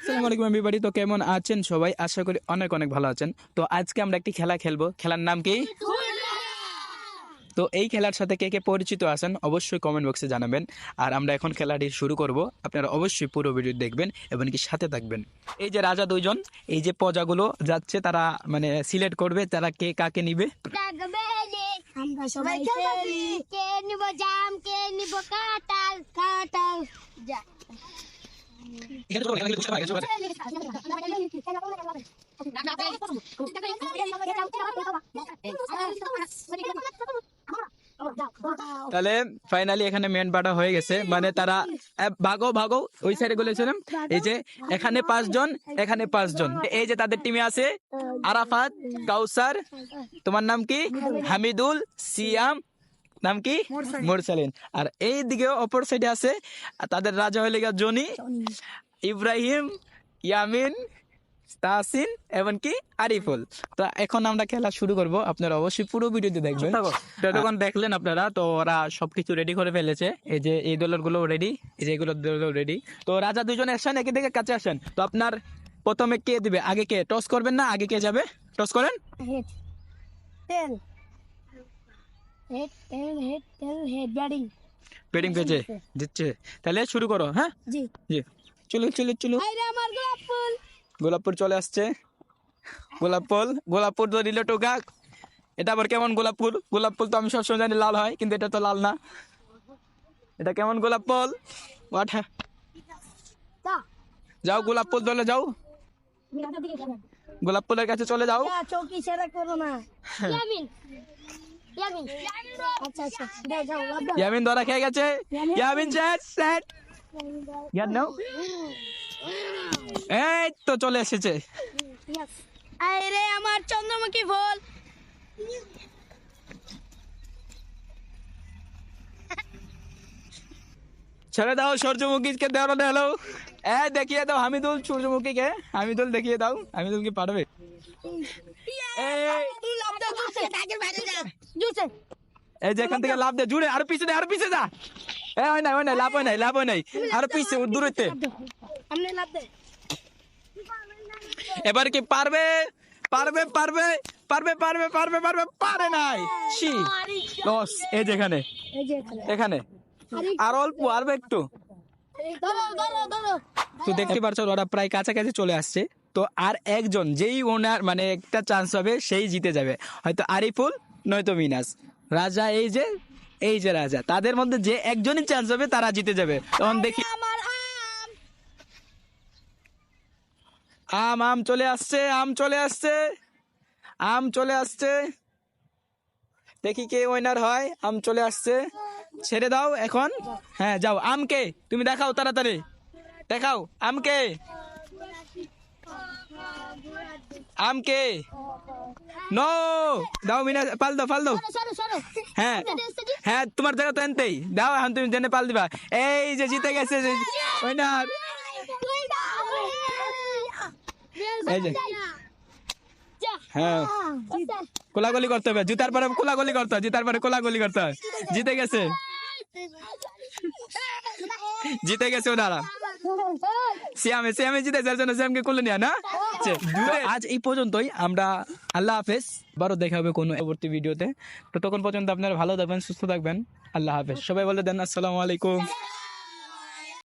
আসসালামু আলাইকুম এভরিবডি তো কেমন আছেন সবাই? আশা করি অনেক অনেক ভালো আছেন। তো আজকে আমরা একটি খেলা খেলব। খেলার নাম কি? তো এই খেলার সাথে কে কে পরিচিত আছেন অবশ্যই কমেন্ট বক্সে জানাবেন। আর আমরা এখন খেলাটি শুরু করব। আপনারা অবশ্যই পুরো ভিডিও দেখবেন এবং কি সাথে থাকবেন। এই যে রাজা দুইজন, এই যে প্রজাগুলো যাচ্ছে, তারা মানে সিলেক্ট করবে, তারা কে কাকে নিবে? আমরা সবাই খেলি কে নিব জাম কে নিব কাঁঠাল কাঁঠাল যা তাহলে ফাইনালি এখানে মেন বাটা হয়ে গেছে। মানে তারা ভাগো ভাগো ওই সাইডে বলেছিলাম এই যে এখানে পাঁচজন এখানে পাঁচজন। এই যে তাদের টিমে আছে আরাফাত কাউসার তোমার নাম কি? হামিদুল সিয়াম নাম কি? মোরসালিন। আর এই দিকে অপর সাইডে আছে তাদের রাজা হয়ে গেছে জনি ইব্রাহিম ইয়ামিন তাসিন এবং কি আরিফুল। তো এখন আমরা খেলা শুরু করব। আপনারা অবশ্যই পুরো ভিডিওতে দেখবেন। যতক্ষণ দেখলেন আপনারা তো ওরা সবকিছু রেডি করে ফেলেছে। এই যে এই দলেরগুলো রেডি এই যে এগুলো রেডি তো রাজা দুজন আসেন একে দিকে কাছে আসেন। তো আপনার প্রথমে কে দিবে? আগে কে? টস করবেন না? আগে কে যাবে? টস করেন। ব্যাটিং পেয়েছে জিতছে তাহলে শুরু করো হ্যাঁ? জি। জি। চলো চলো চলো আমার গোলাপ ফুল! গোলাপপুর চলে আসছে। গোলাপ ফুল গোলাপপুর তো দিল টোকা। এটা আবার কেমন গোলাপ ফুল গোলাপ ফুল তো আমি সবসময় জানি লাল হয় কিন্তু এটা তো লাল না। এটা কেমন গোলাপ ফুল ওয়াট যাও গোলাপ ফুল চলে যাও। গোলাপ ফুলের কাছে চলে যাও। চৌকি ছেড়ে করো না। ইয়ামিন ইয়ামিন। আচ্ছা আচ্ছা ইয়ামিন ধরা খেয়ে গেছে। ইয়ামিন। সেট সেট ইয়ার নাও এই তো চলে এসেছে। আরে আমার চন্দ্রমুখী ফুল। ছেড়ে দাও সূর্যমুখীকে দেওয়া হলো এ দেখিয়ে দাও হামিদুল সূর্যমুখীকে। হামিদুল দেখিয়ে দাও হামিদুল কি পারবে? এই। যা জুসে এই যে এখান থেকে লাভ দে জুড়ে আর পিছনে আর পিছে যা এ হয় না হয় না লাভ হয় নাই লাভ হয় নাই। আর পিছে দূরতে। আমনে লাভ দে। এবার কি পারবে? পারবে পারবে পারবে পারবে পারবে পারবে পারে নাই। সি লস এই যে এখানে। আর অল্প আর একটু। তো দেখতে পারছ ওরা প্রায় কাছাকাছি চলে আসছে। তো আর একজন যেই ওনার মানে একটা চান্স হবে সেই জিতে যাবে। হয়তো আরিফুল নয়তো মিনাস। রাজা এই যে এই যে রাজা। তাদের মধ্যে যে একজনই চান্স হবে তারা জিতে যাবে। তখন দেখি আমার আম আম আম চলে আসছে আম চলে আসছে। আম চলে আসছে। দেখি কে উইনার হয়। আম চলে আসছে। ছেড়ে দাও এখন। হ্যাঁ যাও। আমকে তুমি দেখাও তাড়াতাড়ি। দেখাও। আমকে আমকে নো দাও মিনা পাল দাও পাল দাও। হ্যাঁ। হ্যাঁ তোমার জায়গা তো এনতেই। দাও এখন তুমি জেনে পাল দিবা। এই যে জিতে গেছে উইনার যে হ্যাঁ। কোলাগুলি করতে হবে। জুতার পরে কোলাগুলি করতে হয়। জুতার পরে কোলাগুলি করতে হয়। জিতে গেছে। জিতে গেছে ওনারা সিয়ামে সিয়ামে জিতে যার জন্য সিয়ামকে কোলে নিয়ে না? আজ এই পর্যন্তই। আমরা আল্লাহ হাফেজ। বারো দেখা হবে কোনো পরবর্তী ভিডিওতে। তো তখন পর্যন্ত আপনারা ভালো থাকবেন সুস্থ থাকবেন। আল্লাহ হাফেজ। সবাই বলে দেন আসসালামু আলাইকুম।